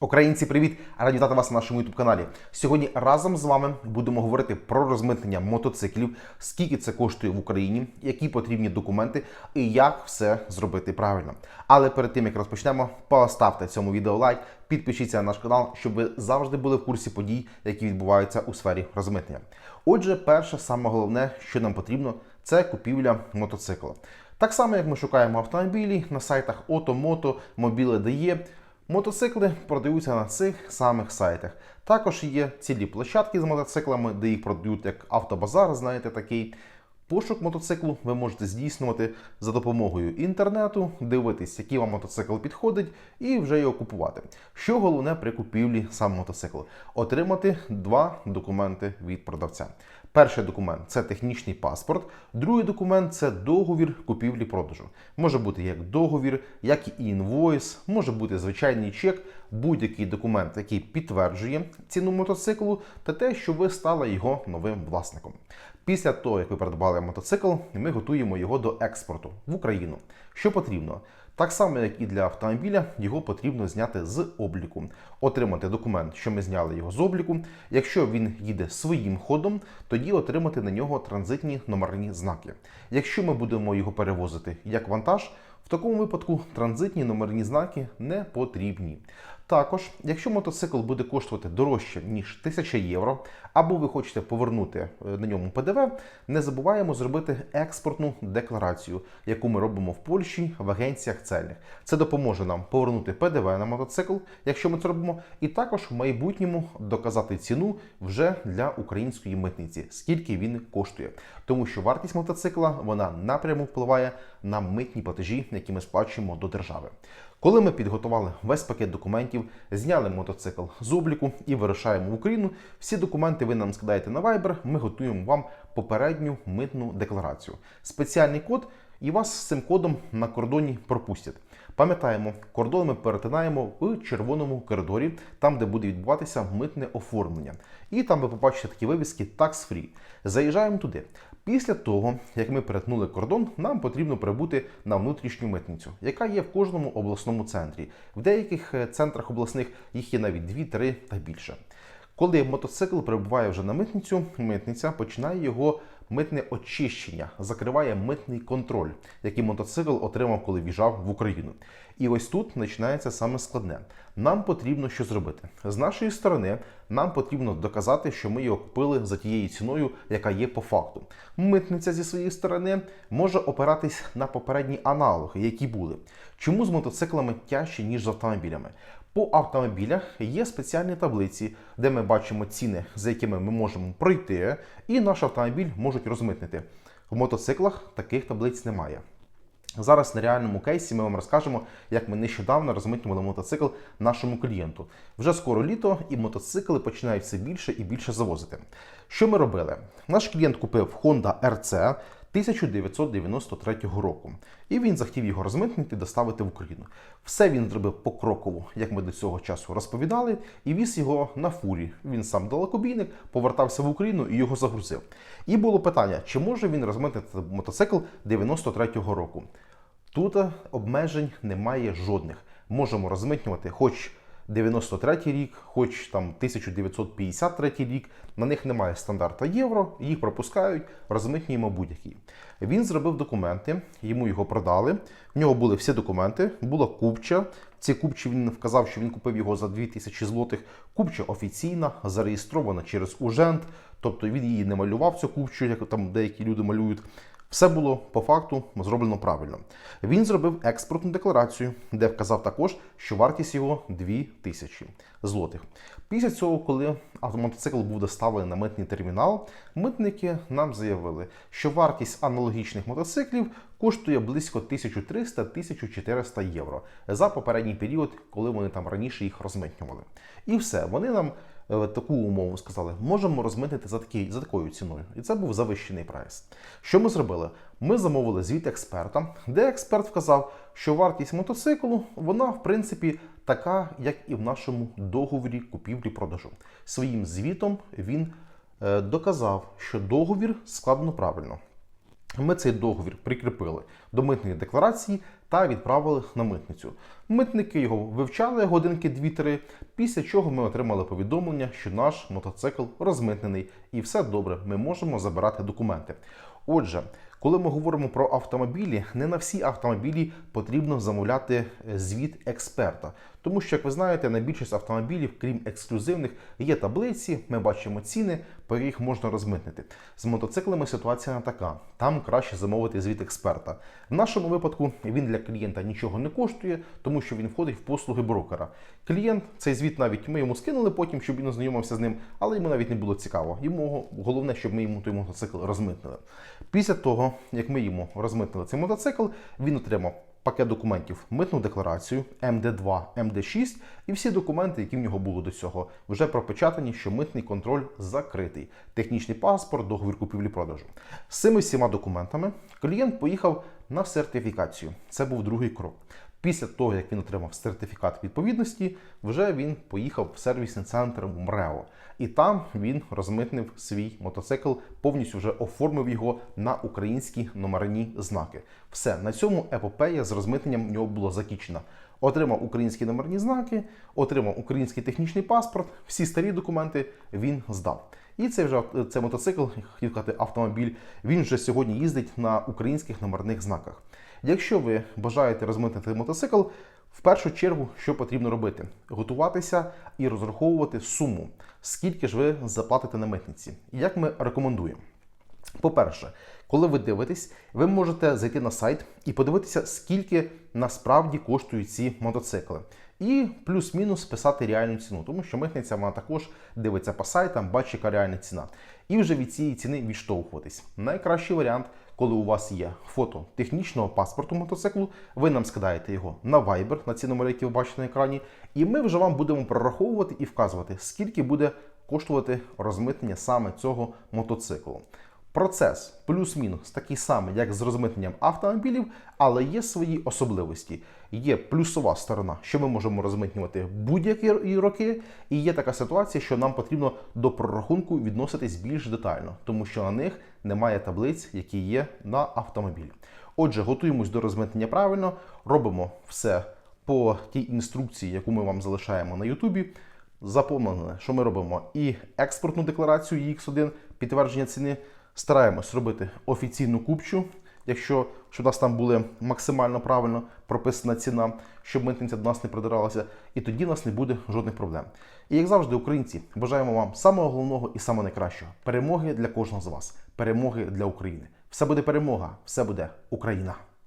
Українці, привіт! Раді вітати вас на нашому youtube каналі. Сьогодні разом з вами будемо говорити про розмитнення мотоциклів, скільки це коштує в Україні, які потрібні документи і як все зробити правильно. Але перед тим як розпочнемо, поставте цьому відео лайк, підпишіться на наш канал, щоб ви завжди були в курсі подій, які відбуваються у сфері розмитнення. Отже, перше, саме головне, що нам потрібно, це купівля мотоцикла. Так само, як ми шукаємо автомобілі на сайтах Ото, Auto, Mobile.de, Мотоцикли продаються на цих самих сайтах. Також є цілі площадки з мотоциклами, де їх продають як автобазар, знаєте такий. Пошук мотоциклу ви можете здійснювати за допомогою інтернету, дивитись, який вам мотоцикл підходить, і вже його купувати. Що головне при купівлі сам мотоцикл? Отримати два документи від продавця. Перший документ це технічний паспорт, другий документ це договір купівлі-продажу. Може бути як договір, як і інвойс, може бути звичайний чек, будь-який документ, який підтверджує ціну мотоциклу та те, що ви стали його новим власником. Після того, як ви придбали мотоцикл, ми готуємо його до експорту в Україну. Що потрібно? Так само, як і для автомобіля, його потрібно зняти з обліку, отримати документ, що ми зняли його з обліку. Якщо він їде своїм ходом, тоді отримати на нього транзитні номерні знаки. Якщо ми будемо його перевозити як вантаж, в такому випадку транзитні номерні знаки не потрібні. Також, якщо мотоцикл буде коштувати дорожче ніж 1000 євро, або ви хочете повернути е, на ньому ПДВ, не забуваємо зробити експортну декларацію, яку ми робимо в Польщі в агенціях цельних. Це допоможе нам повернути ПДВ на мотоцикл, якщо ми це робимо, і також в майбутньому доказати ціну вже для української митниці, скільки він коштує, тому що вартість мотоцикла вона напряму впливає на митні платежі, які ми сплачуємо до держави. Коли ми підготували весь пакет документів, зняли мотоцикл з обліку і вирушаємо в Україну, всі документи ви нам скидаєте на Viber, ми готуємо вам попередню митну декларацію. Спеціальний код, і вас з цим кодом на кордоні пропустять. Пам'ятаємо, кордон ми перетинаємо в червоному коридорі, там, де буде відбуватися митне оформлення. І там ви побачите такі вивіски Tax Free. Заїжджаємо туди. Після того, як ми перетнули кордон, нам потрібно прибути на внутрішню митницю, яка є в кожному обласному центрі. В деяких е, центрах обласних їх є навіть 2-3 та більше. Коли мотоцикл прибуває вже на митницю, митниця починає його митне очищення, закриває митний контроль, який мотоцикл отримав, коли в'їжджав в Україну. І ось тут починається саме складне. Нам потрібно що зробити з нашої сторони. Нам потрібно доказати, що ми його купили за тією ціною, яка є по факту. Митниця зі своєї сторони може опиратись на попередні аналоги, які були. Чому з мотоциклами тяжче, ніж з автомобілями? По автомобілях є спеціальні таблиці, де ми бачимо ціни, за якими ми можемо пройти, і наш автомобіль можуть розмитнити. В мотоциклах таких таблиць немає. Зараз на реальному кейсі ми вам розкажемо, як ми нещодавно розмитнювали мотоцикл нашому клієнту. Вже скоро літо, і мотоцикли починають все більше і більше завозити. Що ми робили? Наш клієнт купив Honda RC 1993 року, і він захотів його розмитнити доставити в Україну. Все він зробив покроково, як ми до цього часу розповідали, і віз його на фурі. Він сам далекобійник, повертався в Україну і його загрузив. І було питання, чи може він розмитнити мотоцикл 93-го року. Тут обмежень немає жодних. Можемо розмитнювати хоч 93 рік, хоч там 1953 рік. На них немає стандарта євро, їх пропускають, розмитнюємо будь-який. Він зробив документи, йому його продали. В нього були всі документи, була купча. Ці купчі він вказав, що він купив його за 2000 злотих. Купча офіційна, зареєстрована через Ужент, тобто він її не малював цю купчу, як там деякі люди малюють. Все було по факту зроблено правильно. Він зробив експортну декларацію, де вказав також, що вартість його 2000 злотих. Після цього, коли мотоцикл був доставлений на митний термінал, митники нам заявили, що вартість аналогічних мотоциклів коштує близько 1300-1400 євро за попередній період, коли вони там раніше їх розмитнювали. І все, вони нам. Е, Таку умову сказали, можемо розмитнити за такі, за такою ціною. І це був завищений прайс. Що ми зробили? Ми замовили звіт експерта, де експерт вказав, що вартість мотоциклу вона в принципі така, як і в нашому договорі купівлі-продажу. Своїм звітом він е, доказав, що договір складено правильно. Ми цей договір прикріпили до митної декларації та відправили на митницю. Митники його вивчали годинки 2-3, після чого ми отримали повідомлення, що наш мотоцикл розмитнений і все добре, ми можемо забирати документи. Отже, коли ми говоримо про автомобілі, не на всі автомобілі потрібно замовляти е, звіт експерта. Тому що, як ви знаєте, на більшість автомобілів, крім ексклюзивних, є таблиці, ми бачимо ціни, яких можна розмитнити. З мотоциклами ситуація не така. Там краще замовити звіт експерта. В нашому випадку він для клієнта нічого не коштує, тому що він входить в послуги брокера. Клієнт цей звіт навіть ми йому скинули потім, щоб він ознайомився з ним, але йому навіть не було цікаво. Йому головне, щоб ми йому той мотоцикл розмитнили. Після того, як ми йому розмитнили цей мотоцикл, він отримав пакет документів, митну декларацію, МД2, МД6 і всі документи, які в нього були до цього, вже пропечатані, що митний контроль закритий, технічний паспорт, договір купівлі-продажу. З цими всіма документами клієнт поїхав на сертифікацію. Це був другий крок. Після того, як він отримав сертифікат відповідності, вже він поїхав в сервісний центр МРЕО. І там він розмитнив свій мотоцикл, повністю вже оформив його на українські номерні знаки. Все, на цьому епопея з розмитненням в нього було закінчена. Отримав українські номерні знаки, отримав український технічний паспорт, всі старі документи він здав. І цей вже цей мотоцикл, хотів сказати, автомобіль, він вже сьогодні їздить на українських номерних знаках. Якщо ви бажаєте розмитнити мотоцикл, в першу чергу, що потрібно робити? Готуватися і розраховувати суму, скільки ж ви заплатите на митниці. Як ми рекомендуємо. По-перше, коли ви дивитесь, ви можете зайти на сайт і подивитися, скільки насправді коштують ці мотоцикли. І плюс-мінус писати реальну ціну, тому що митниця вона також дивиться по сайтам, бачить, яка реальна ціна. І вже від цієї ціни відштовхуватись. Найкращий варіант, коли у вас є фото технічного паспорту мотоциклу, ви нам скидаєте його на Viber, на ці номери, які ви бачите на екрані, і ми вже вам будемо прораховувати і вказувати, скільки буде коштувати розмитнення саме цього мотоциклу. Процес плюс-мінус такий самий, як з розмитненням автомобілів, але є свої особливості. Є плюсова сторона, що ми можемо розмитнювати будь-які роки, і є така ситуація, що нам потрібно до прорахунку відноситись більш детально, тому що на них немає таблиць, які є на автомобілі. Отже, готуємось до розмитнення правильно, робимо все по тій інструкції, яку ми вам залишаємо на Ютубі. Запомнили, що ми робимо і експортну декларацію X1, підтвердження ціни. Стараємось робити офіційну купчу, якщо щоб у нас там була максимально правильно прописана ціна, щоб митниця до нас не придиралася, і тоді у нас не буде жодних проблем. І як завжди, українці, бажаємо вам самого головного і самого найкращого перемоги для кожного з вас, перемоги для України. Все буде перемога, все буде Україна.